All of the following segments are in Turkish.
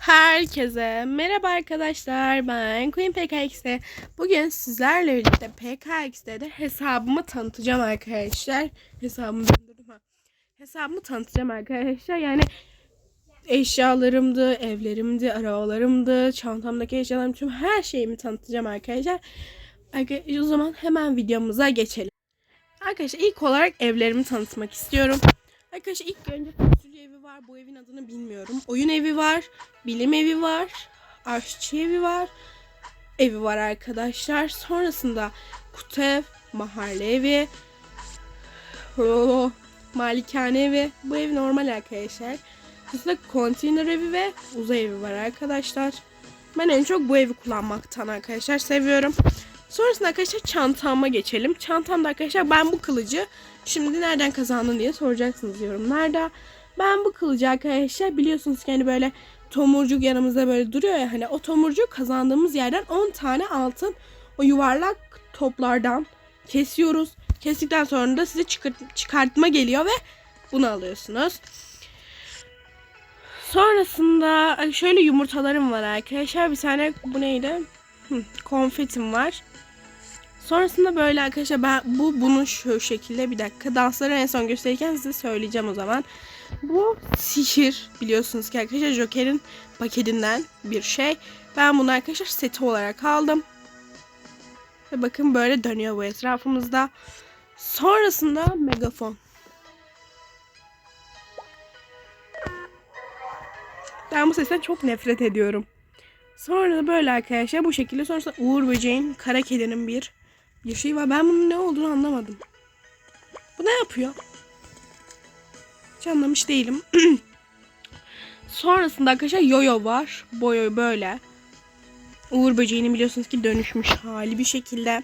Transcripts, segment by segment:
Herkese merhaba arkadaşlar ben Queen PKX'de bugün sizlerle birlikte PKX'de de hesabımı tanıtacağım arkadaşlar. Hesabımı döndürdüm ha. Hesabımı tanıtacağım arkadaşlar. Yani eşyalarımdı evlerimdi arabalarımdı çantamdaki eşyalarım tüm her şeyimi tanıtacağım arkadaşlar. Arka- o zaman hemen videomuza geçelim. Arkadaşlar ilk olarak evlerimi tanıtmak istiyorum. Arkadaşlar ilk önce fasulye evi var. Bu evin adını bilmiyorum. Oyun evi var. Bilim evi var. Aşçı evi var. Evi var arkadaşlar. Sonrasında kutu ev, mahalle evi, oh, malikane evi. Bu ev normal arkadaşlar. Sonrasında konteyner evi ve uzay evi var arkadaşlar. Ben en çok bu evi kullanmaktan arkadaşlar seviyorum. Sonrasında arkadaşlar çantama geçelim. Çantamda arkadaşlar ben bu kılıcı şimdi nereden kazandın diye soracaksınız yorumlarda. Ben bu kılıcı arkadaşlar biliyorsunuz ki hani böyle tomurcuk yanımızda böyle duruyor ya hani o tomurcuk kazandığımız yerden 10 tane altın o yuvarlak toplardan kesiyoruz. Kestikten sonra da size çıkart- çıkartma geliyor ve bunu alıyorsunuz. Sonrasında şöyle yumurtalarım var arkadaşlar. Bir tane bu neydi? Hı, konfetim var. Sonrasında böyle arkadaşlar ben bu bunu şu şekilde bir dakika dansları en son gösterirken size söyleyeceğim o zaman. Bu sihir biliyorsunuz ki arkadaşlar Joker'in paketinden bir şey. Ben bunu arkadaşlar seti olarak aldım. Ve bakın böyle dönüyor bu etrafımızda. Sonrasında megafon. Ben bu sesten çok nefret ediyorum. Sonra da böyle arkadaşlar bu şekilde sonrasında Uğur Böceğin kara kedinin bir bir şey var. Ben bunun ne olduğunu anlamadım. Bu ne yapıyor? Hiç anlamış değilim. Sonrasında arkadaşlar yoyo var. Boyo böyle. Uğur böceğinin biliyorsunuz ki dönüşmüş hali bir şekilde.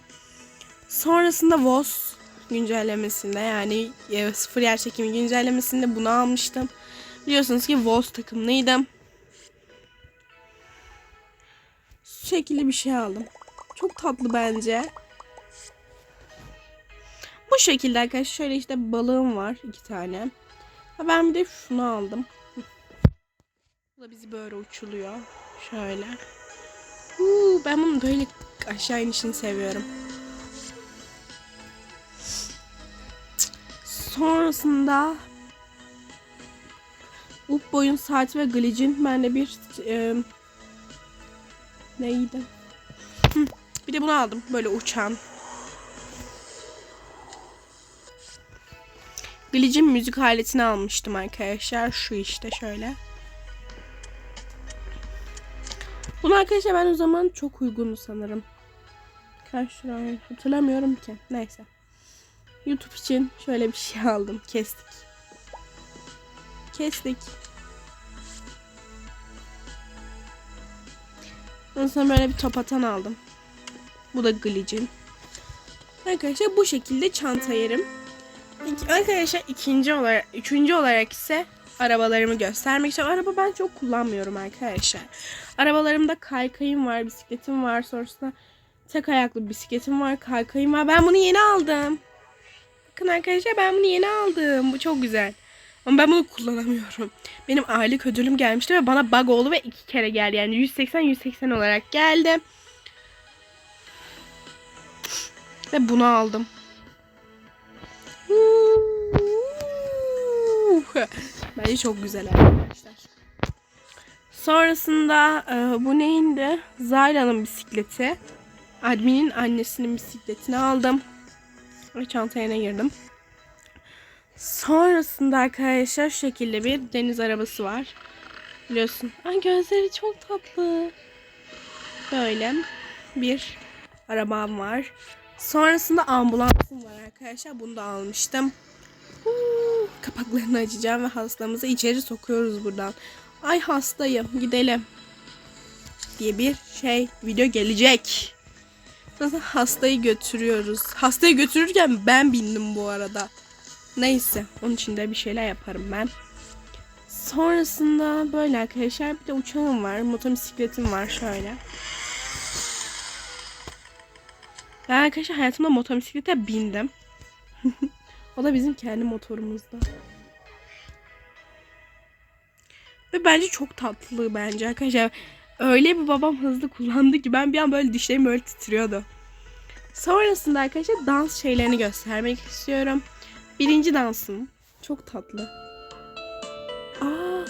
Sonrasında Voz güncellemesinde yani e, sıfır yer çekimi güncellemesinde bunu almıştım. Biliyorsunuz ki Voz takımlıydım. Şu şekilde bir şey aldım. Çok tatlı bence. Bu şekilde arkadaşlar şöyle işte balığım var iki tane. Ha ben bir de şunu aldım. Bu da bizi böyle uçuluyor. Şöyle. Huu, ben bunun böyle aşağı inişini seviyorum. Sonrasında Up boyun saati ve glitch'in bende bir e, neydi? Hı, bir de bunu aldım. Böyle uçan. Glitch'in müzik aletini almıştım arkadaşlar. Şu işte şöyle. Bunu arkadaşlar ben o zaman çok uygunu sanırım. Kaç lira hatırlamıyorum ki. Neyse. YouTube için şöyle bir şey aldım. Kestik. Kestik. Ondan sonra böyle bir top atan aldım. Bu da Glitch'in. Arkadaşlar bu şekilde çanta yerim. Arkadaşlar ikinci olarak, üçüncü olarak ise arabalarımı göstermek istiyorum. Araba ben çok kullanmıyorum arkadaşlar. Arabalarımda kaykayım var, bisikletim var. Sonrasında tek ayaklı bisikletim var, kaykayım var. Ben bunu yeni aldım. Bakın arkadaşlar ben bunu yeni aldım. Bu çok güzel. Ama ben bunu kullanamıyorum. Benim aylık ödülüm gelmişti ve bana bug oldu ve iki kere geldi. Yani 180-180 olarak geldi. Ve bunu aldım. Bence çok güzel arkadaşlar. Sonrasında e, bu neyindi? Zayla'nın bisikleti. Admin'in annesinin bisikletini aldım. Ve çantaya girdim. Sonrasında arkadaşlar şu şekilde bir deniz arabası var. Biliyorsun. Ay gözleri çok tatlı. Böyle bir arabam var. Sonrasında ambulansım var arkadaşlar. Bunu da almıştım. Kapaklarını açacağım ve hastamızı içeri sokuyoruz buradan. Ay hastayım gidelim. Diye bir şey video gelecek. Sonra hastayı götürüyoruz. Hastayı götürürken ben bindim bu arada. Neyse onun için de bir şeyler yaparım ben. Sonrasında böyle arkadaşlar bir de uçağım var. Motosikletim var şöyle. Ben arkadaşlar hayatımda motosiklete bindim. o da bizim kendi motorumuzda. Ve bence çok tatlı bence arkadaşlar. Öyle bir babam hızlı kullandı ki ben bir an böyle dişlerim böyle titriyordu. Sonrasında arkadaşlar dans şeylerini göstermek istiyorum. Birinci dansım. Çok tatlı. Aa,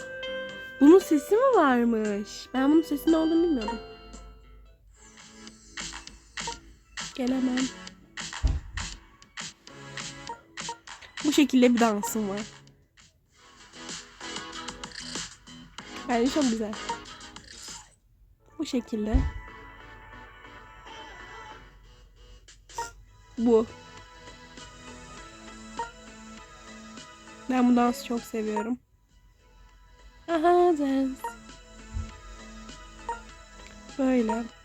bunun sesi mi varmış? Ben bunun sesi ne olduğunu bilmiyordum. Gelemem. Bu şekilde bir dansım var. Bence çok güzel. Bu şekilde. Bu. Ben bu dansı çok seviyorum. Aha dans. Böyle.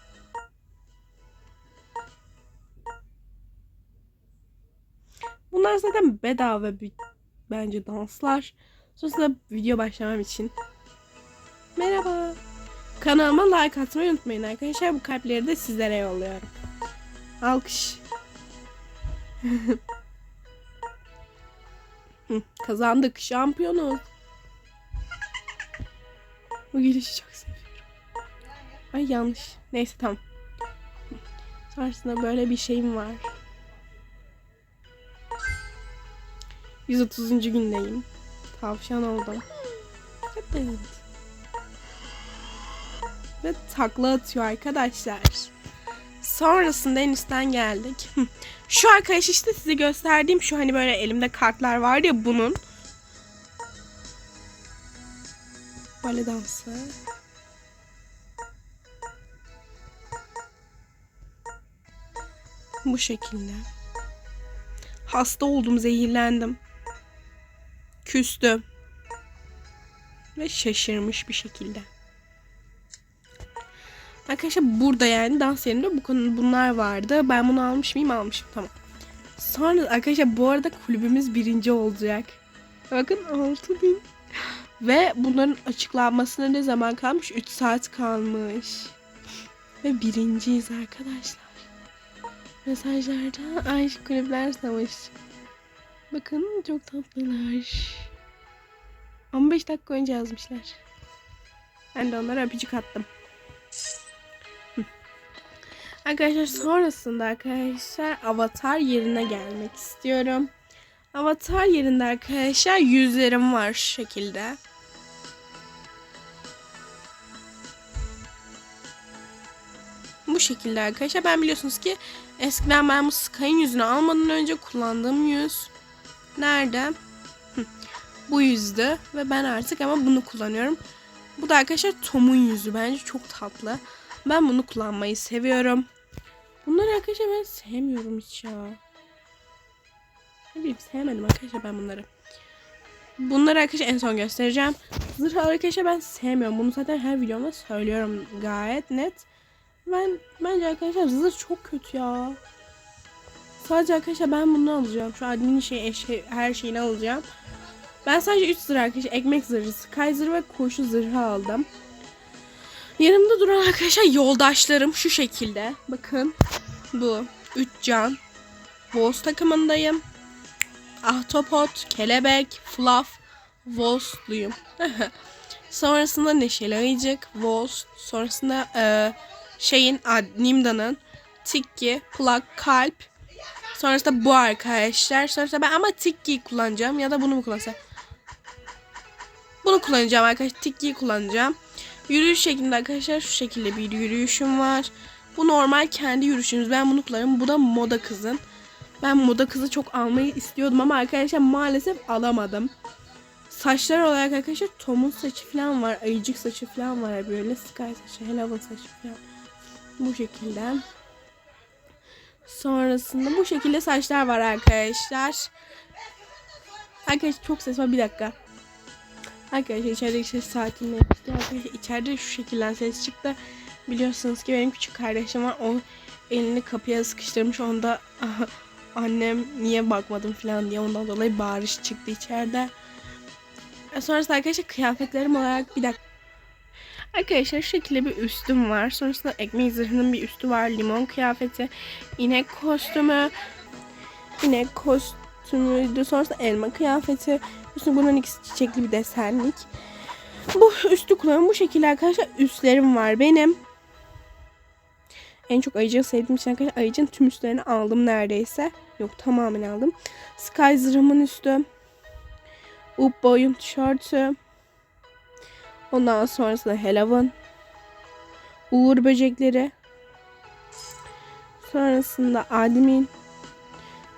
Bunlar zaten bedava bir bence danslar. Sonrasında video başlamam için. Merhaba. Kanalıma like atmayı unutmayın arkadaşlar. Bu kalpleri de sizlere yolluyorum. Alkış. Kazandık. Şampiyonuz. Bu gülüşü çok seviyorum. Ay yanlış. Neyse tamam. Sonrasında böyle bir şeyim var. 130. gündeyim. Tavşan oldum. Evet. Ve takla atıyor arkadaşlar. Sonrasında en üstten geldik. Şu arkadaş işte size gösterdiğim şu hani böyle elimde kartlar var ya bunun. Böyle dansı. Bu şekilde. Hasta oldum, zehirlendim. Küstüm. Ve şaşırmış bir şekilde. Arkadaşlar burada yani dans yerinde bu konu bunlar vardı. Ben bunu almış mıyım? Almışım. Tamam. Sonra arkadaşlar bu arada kulübümüz birinci olacak. Bakın 6000. Ve bunların açıklanmasına ne zaman kalmış? 3 saat kalmış. Ve birinciyiz arkadaşlar. Mesajlarda Aşk Kulüpler Savaşı. Bakın çok tatlılar. 15 dakika önce yazmışlar. Ben de onlara öpücük attım. Arkadaşlar sonrasında arkadaşlar avatar yerine gelmek istiyorum. Avatar yerinde arkadaşlar yüzlerim var şu şekilde. Bu şekilde arkadaşlar. Ben biliyorsunuz ki eskiden ben bu Sky'ın yüzünü almadan önce kullandığım yüz. Nerede? Bu yüzdü ve ben artık ama bunu kullanıyorum. Bu da arkadaşlar Tom'un yüzü. Bence çok tatlı. Ben bunu kullanmayı seviyorum. Bunları arkadaşlar ben sevmiyorum hiç ya. Ne bileyim sevmedim arkadaşlar ben bunları. Bunları arkadaşlar en son göstereceğim. Zırh arkadaşlar ben sevmiyorum. Bunu zaten her videomda söylüyorum gayet net. Ben bence arkadaşlar zırh çok kötü ya. Sadece arkadaşlar ben bunu alacağım. Şu admin şey, eşe, her şeyini alacağım. Ben sadece 3 zırh arkadaşlar. Ekmek zırhı, sky zırhı ve koşu zırhı aldım. Yanımda duran arkadaşlar yoldaşlarım şu şekilde. Bakın bu 3 can. Boz takımındayım. Ahtapot, kelebek, fluff, Wolf'luyum. Sonrasında Neşeli Ayıcık, Wolf. Sonrasında e, şeyin Nimda'nın Tikki, Plak, Kalp. Sonrasında bu arkadaşlar. Sonrasında ben ama Tikki'yi kullanacağım ya da bunu mu kullansam? Bunu kullanacağım arkadaşlar. Tikki'yi kullanacağım. Yürüyüş şeklinde arkadaşlar şu şekilde bir yürüyüşüm var. Bu normal kendi yürüyüşümüz. Ben bunu kullanıyorum. Bu da moda kızın. Ben moda kızı çok almayı istiyordum ama arkadaşlar maalesef alamadım. Saçlar olarak arkadaşlar Tom'un saçı falan var. Ayıcık saçı falan var böyle. Sky saçı, Hella'nın saçı falan. Bu şekilde. Sonrasında bu şekilde saçlar var arkadaşlar. Arkadaşlar çok ses var bir dakika. Arkadaşlar içerideki ses sakinleşti. Arkadaşlar içeride şu şekilde ses çıktı. Biliyorsunuz ki benim küçük kardeşim var. O elini kapıya sıkıştırmış. Onda annem niye bakmadım falan diye ondan dolayı bağırış çıktı içeride. Sonrasında arkadaşlar kıyafetlerim olarak bir dakika. Arkadaşlar şekilde bir üstüm var. Sonrasında ekmek zırhının bir üstü var. Limon kıyafeti. inek kostümü. inek kostümüydü. Sonrasında elma kıyafeti. Üstü bunun ikisi çiçekli bir desenlik. Bu üstü kullanıyorum. Bu şekilde arkadaşlar üstlerim var benim. En çok ayıcığı sevdiğim için arkadaşlar ayıcın tüm üstlerini aldım neredeyse. Yok tamamen aldım. Sky zırhımın üstü. Up boyun tişörtü. Ondan sonrasında Halloween. Uğur böcekleri. Sonrasında admin.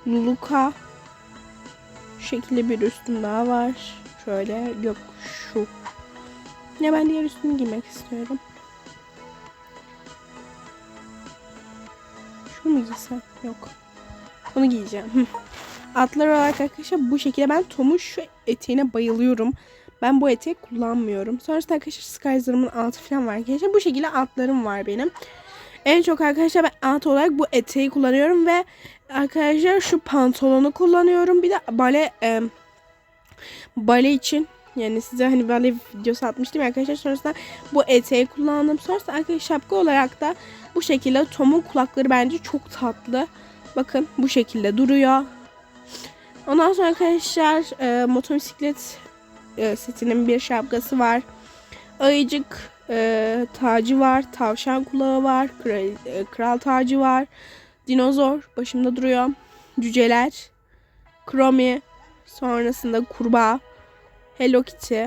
Luluka. Şu şekilde bir üstüm daha var. Şöyle yok şu. Ne ben diğer üstümü giymek istiyorum. Şunu mu giysem? Yok. Bunu giyeceğim. Atlar olarak arkadaşlar bu şekilde ben Tom'un şu eteğine bayılıyorum. Ben bu eteği kullanmıyorum. Sonrasında arkadaşlar Skyzer'ımın altı falan var arkadaşlar. Bu şekilde altlarım var benim. En çok arkadaşlar ben alt olarak bu eteği kullanıyorum ve arkadaşlar şu pantolonu kullanıyorum. Bir de bale e, bale için yani size hani bale videosu atmıştım ya arkadaşlar. Sonrasında bu eteği kullandım. Sonrasında arkadaşlar şapka olarak da bu şekilde Tom'un kulakları bence çok tatlı. Bakın bu şekilde duruyor. Ondan sonra arkadaşlar e, motosiklet e, setinin bir şapkası var. Ayıcık e, tacı var. Tavşan kulağı var. Kral, e, kral tacı var. Dinozor başımda duruyor. Cüceler. Kromi. Sonrasında kurbağa. Hello Kitty.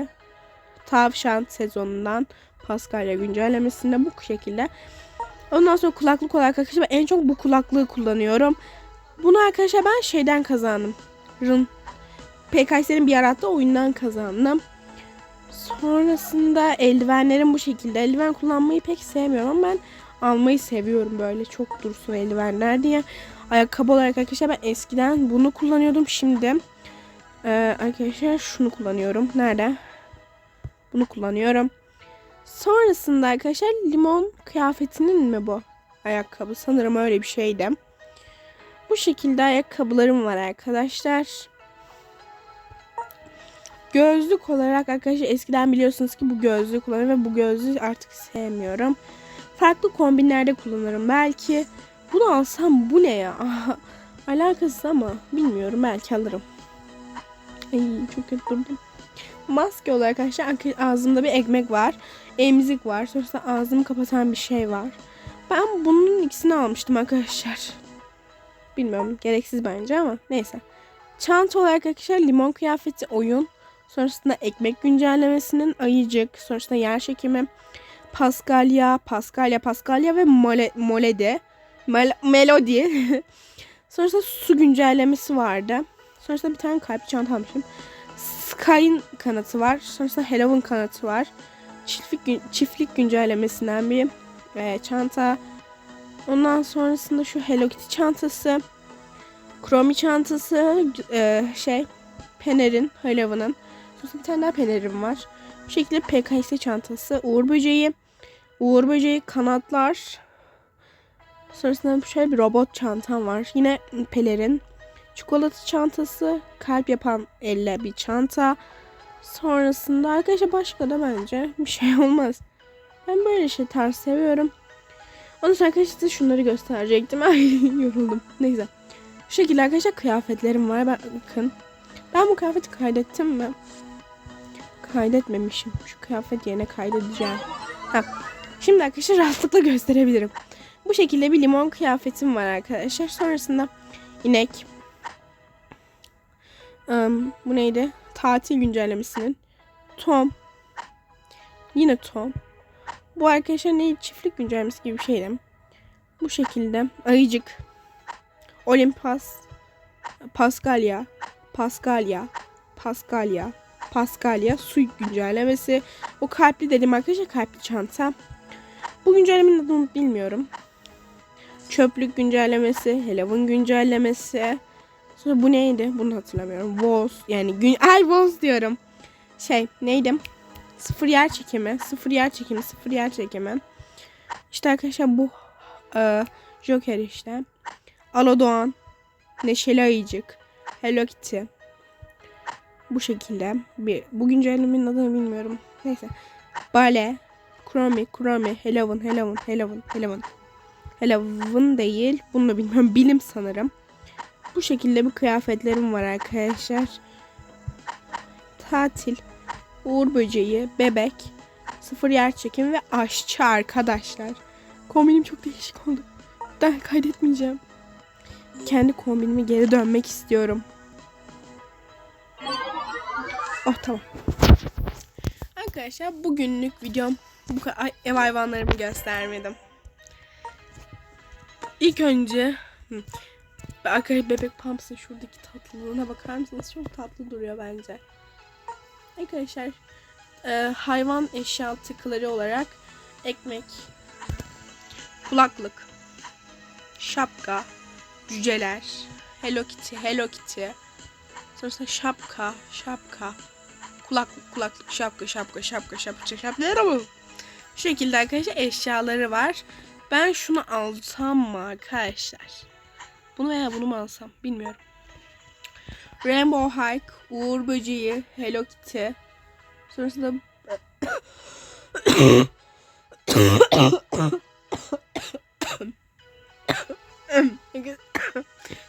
Tavşan sezonundan Paskalya güncellemesinde bu şekilde. Ondan sonra kulaklık olarak arkadaşlar en çok bu kulaklığı kullanıyorum. Bunu arkadaşlar ben şeyden kazandım. Rın. PKS'nin bir yarattığı oyundan kazandım. Sonrasında eldivenlerim bu şekilde. Eldiven kullanmayı pek sevmiyorum ama ben almayı seviyorum böyle çok dursun eldivenler diye. Ayakkabı olarak arkadaşlar ben eskiden bunu kullanıyordum. Şimdi e, arkadaşlar şunu kullanıyorum. Nerede? Bunu kullanıyorum. Sonrasında arkadaşlar limon kıyafetinin mi bu? Ayakkabı sanırım öyle bir şeydi. Bu şekilde ayakkabılarım var arkadaşlar. Gözlük olarak arkadaşlar eskiden biliyorsunuz ki bu gözlüğü kullanıyorum ve bu gözlüğü artık sevmiyorum. Farklı kombinlerde kullanırım belki. Bunu alsam bu ne ya? Alakasız ama bilmiyorum belki alırım. Ay çok kötü durdum. Maske olarak arkadaşlar ağzımda bir ekmek var. Emzik var. Sonrasında ağzımı kapatan bir şey var. Ben bunun ikisini almıştım arkadaşlar. Bilmiyorum gereksiz bence ama neyse. Çanta olarak arkadaşlar limon kıyafeti oyun. Sonrasında ekmek güncellemesinin ayıcık. Sonrasında yer çekimi. Paskalya, Paskalya, Paskalya ve Mole, Molede. Mel Melody. Sonrasında su güncellemesi vardı. Sonrasında bir tane kalp çanta almışım. Sky'ın kanatı var. Sonrasında Halloween kanatı var. Çiftlik, çiftlik güncellemesinden bir e, çanta. Ondan sonrasında şu Hello Kitty çantası. Chromie çantası. E, şey. Pener'in, Halloween'ın. Sonrasında bir tane daha Pener'im var. Bu şekilde PKS çantası. Uğur böceği. Uğur böceği kanatlar. Sonrasında şöyle bir robot çantam var. Yine pelerin. Çikolata çantası. Kalp yapan elle bir çanta. Sonrasında arkadaşlar başka da bence bir şey olmaz. Ben böyle şey tarz seviyorum. Ondan sonra arkadaşlar size şunları gösterecektim. Ay yoruldum. Neyse. Şu şekilde arkadaşlar kıyafetlerim var. Bakın. Ben bu kıyafeti kaydettim mi? Kaydetmemişim. Şu kıyafet yerine kaydedeceğim. Ha. Şimdi arkadaşlar rahatlıkla gösterebilirim. Bu şekilde bir limon kıyafetim var arkadaşlar. Sonrasında inek. Um, bu neydi? Tatil güncellemesinin. Tom. Yine Tom. Bu arkadaşlar ne çiftlik güncellemesi gibi bir şeydi. Bu şekilde. Ayıcık. Olimpas. Paskalya. Paskalya. Paskalya. Paskalya. Su güncellemesi. O kalpli dedim arkadaşlar. Kalpli çanta. Bu güncellemenin adını bilmiyorum. Çöplük güncellemesi. Halloween güncellemesi. Sonra bu neydi? Bunu hatırlamıyorum. Voz. Yani gün... Ay Voz diyorum. Şey neydi? Sıfır yer çekimi. Sıfır yer çekimi. Sıfır yer çekimi. İşte arkadaşlar bu e, Joker işte. Alo Doğan. Neşeli Ayıcık. Hello Kitty. Bu şekilde. Bir, bu güncellemenin adını bilmiyorum. Neyse. Bale. Chromie, Chromie, Halloween, Halloween, Halloween, Halloween. Halloween değil. Bunu da bilmiyorum. Bilim sanırım. Bu şekilde bir kıyafetlerim var arkadaşlar. Tatil. Uğur böceği, bebek, sıfır yer çekim ve aşçı arkadaşlar. Kombinim çok değişik oldu. Ben kaydetmeyeceğim. Kendi kombinime geri dönmek istiyorum. Oh tamam. Arkadaşlar bugünlük videom bu kadar ev hayvanlarımı göstermedim. İlk önce Arkadaşlar bebek Pumps'ın şuradaki tatlılığına bakar mısınız? Çok tatlı duruyor bence. Arkadaşlar e, hayvan eşya tıkıları olarak ekmek, kulaklık, şapka, cüceler, Hello Kitty, Hello Kitty. Sonrasında şapka, şapka, kulaklık, kulaklık, şapka, şapka, şapka, şapka, şapka. Bu şekilde arkadaşlar eşyaları var. Ben şunu alsam mı arkadaşlar? Bunu veya bunu mu alsam bilmiyorum. Rainbow Hike, Uğur Böceği, Hello Kitty. Sonrasında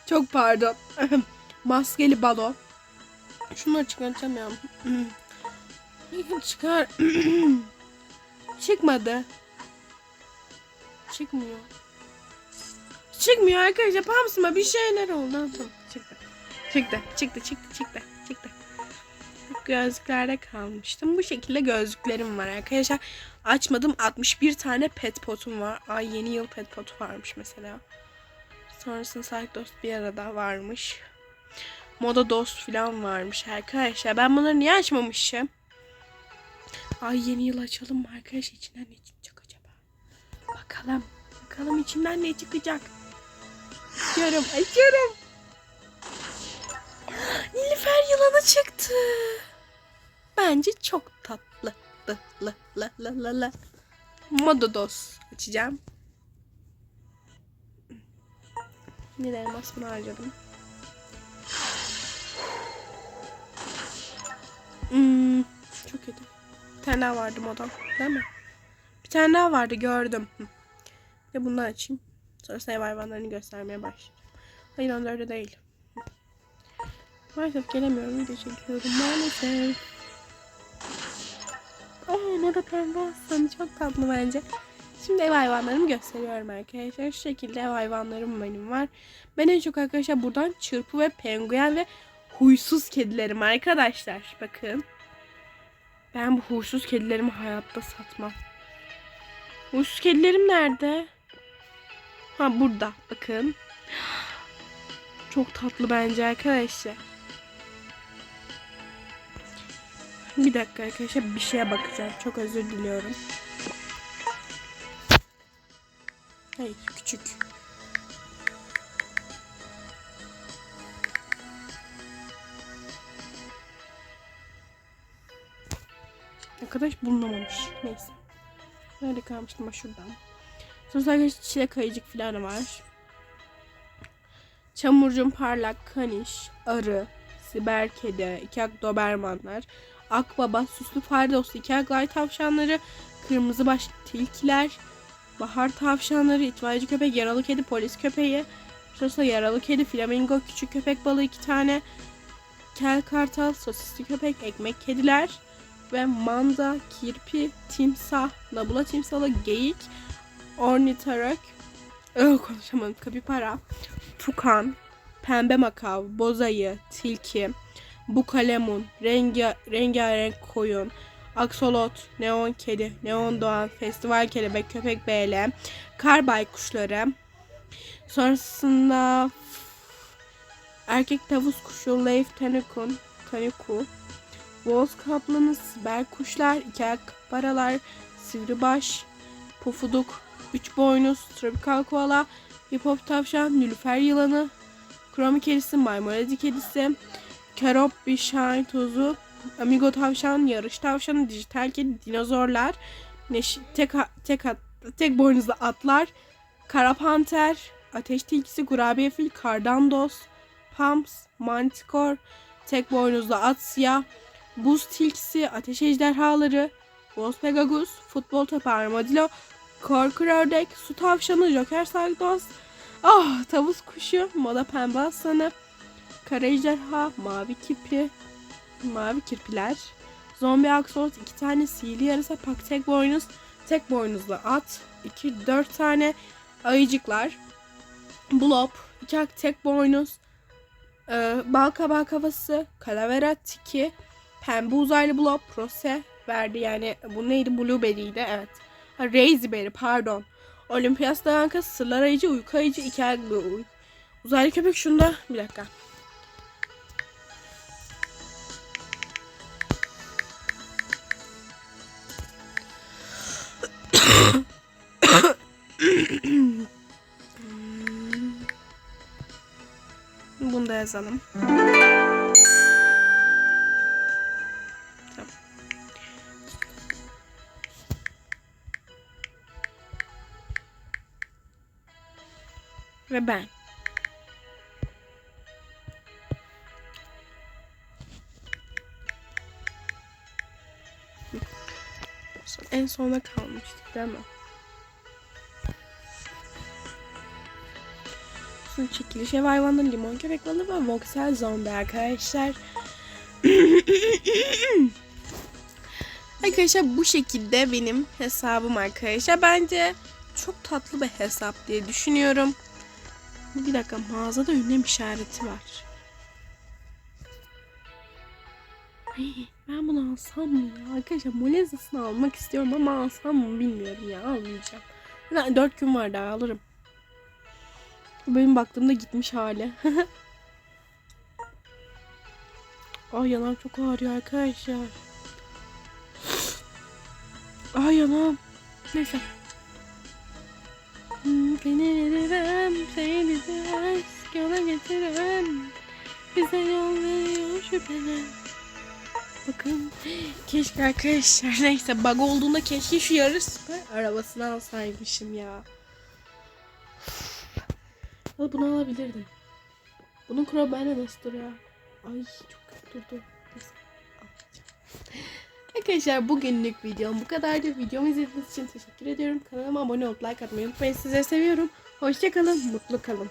Çok pardon. Maskeli balo. Şunları çıkartacağım ya. Çıkar. Çıkmadı. Çıkmıyor. Çıkmıyor arkadaşlar. Pamsıma bir şeyler oldu. Tamam çıktı. Çıktı. Çıktı. Çıktı. Çıktı. Çıktı. Gözlüklerde kalmıştım. Bu şekilde gözlüklerim var arkadaşlar. Açmadım. 61 tane pet potum var. Ay yeni yıl pet potu varmış mesela. Sonrasında Sahip Dost bir arada varmış. Moda Dost falan varmış arkadaşlar. Ben bunları niye açmamışım? Ay yeni yıl açalım mı arkadaşlar? İçinden ne çıkacak acaba? Bakalım. Bakalım içinden ne çıkacak? Açıyorum. Açıyorum. Nilüfer yılanı çıktı. Bence çok tatlı. Lı lı lı lı lı lı. Mododos açacağım. Ne derim asmını harcadım. Kötü. Bir tane daha vardı modam. Değil mi? Bir tane daha vardı gördüm. Ve bunu açayım. Sonrasında ev hayvanlarını göstermeye başlayacağım. Hayır onda öyle değil. Maalesef gelemiyorum. Video çekiyorum maalesef. Aa Nora pembe aslanı çok tatlı bence. Şimdi ev hayvanlarımı gösteriyorum arkadaşlar. Şu şekilde ev hayvanlarım benim var. Ben en çok arkadaşlar buradan çırpı ve penguen ve huysuz kedilerim arkadaşlar. Bakın. Ben bu huysuz kedilerimi hayatta satmam. Huysuz kedilerim nerede? Ha burada. Bakın. Çok tatlı bence arkadaşlar. Bir dakika arkadaşlar bir şeye bakacağım. Çok özür diliyorum. Hayır küçük. Arkadaş bulunamamış. Neyse. Nerede kalmıştım ha şuradan. Sonra arkadaşlar çilek ayıcık falan var. Çamurcun parlak, kaniş, arı, siber kedi, iki ak dobermanlar, akbaba, süslü fare dostu, iki ak lay tavşanları, kırmızı baş tilkiler, bahar tavşanları, itfaiyeci köpek, yaralı kedi, polis köpeği, sonrasında yaralı kedi, flamingo, küçük köpek balığı iki tane, kel kartal, sosisli köpek, ekmek kediler ve manda, kirpi, timsah, nabula timsahı, geyik, ornitorak, Öh, konuşamadım, kapipara, tukan, pembe makav, bozayı, tilki, bukalemun, rengi, rengarenk koyun, aksolot, neon kedi, neon doğan, festival kelebek, köpek beyle, kar baykuşları, sonrasında erkek tavus kuşu, leif tenekun, kaniku, boz kaplanı, siber kuşlar, iki ayak paralar, sivribaş, pofuduk, üç boynuz, tropikal koala, hip hop tavşan, nilüfer yılanı, kromi kedisi, maymunedi kedisi, kerop bir şahin tozu, amigo tavşan, yarış tavşanı, dijital kedi, dinozorlar, neş tek, tek, tek boynuzlu atlar, kara panter, ateş tilkisi, kurabiye fil, kardandos, pams, mantikor, tek boynuzlu at siyah, buz tilkisi, ateş ejderhaları, boz pegasus, futbol topu armadillo, korku ördek, su tavşanı, joker saldos, ah tavus kuşu, moda pembe aslanı, kara ejderha, mavi kirpi, mavi kirpiler, Zombi Axolot, iki tane sihirli yarasa, pak tek boynuz, tek boynuzlu at, iki dört tane ayıcıklar, blob, iki tek boynuz, e, bal kafası, kalavera, tiki, pembe uzaylı blob, prose verdi yani bu neydi blueberry'ydi evet. Ha, Raspberry pardon. Olimpiyas dağınkası, sırlar ayıcı, uyku ayıcı, iki ayaklı uzaylı köpek şunda bir dakika. Bunu da yazalım. Ve ben. En sona kalmıştık değil mi? Su çekiliş ev hayvanları, limon köpek balığı ve voxel zombi arkadaşlar. arkadaşlar bu şekilde benim hesabım arkadaşlar. Bence çok tatlı bir hesap diye düşünüyorum. Bir dakika mağazada ünlem işareti var. Ay, ben bunu alsam mı ya? Arkadaşlar molezasını almak istiyorum ama alsam mı bilmiyorum ya almayacağım. Zaten 4 gün var daha alırım. Benim baktığımda gitmiş hali. Ay yanağım çok ağrıyor arkadaşlar. Ay yanağım. Neyse. Seni veririm, seni de yola getiririm. Bize yol veriyor şüpheli. Bakın keşke arkadaşlar neyse bug olduğunda keşke şu yarı süper arabasını alsaymışım ya. Ama bunu alabilirdim. Bunun kurağı bende nasıl duruyor? Ay çok kötü durdu. Neyse. Arkadaşlar bugünlük videom bu kadardı. Videomu izlediğiniz için teşekkür ediyorum. Kanalıma abone olup like atmayı unutmayın. Sizleri seviyorum. Hoşçakalın, mutlu kalın.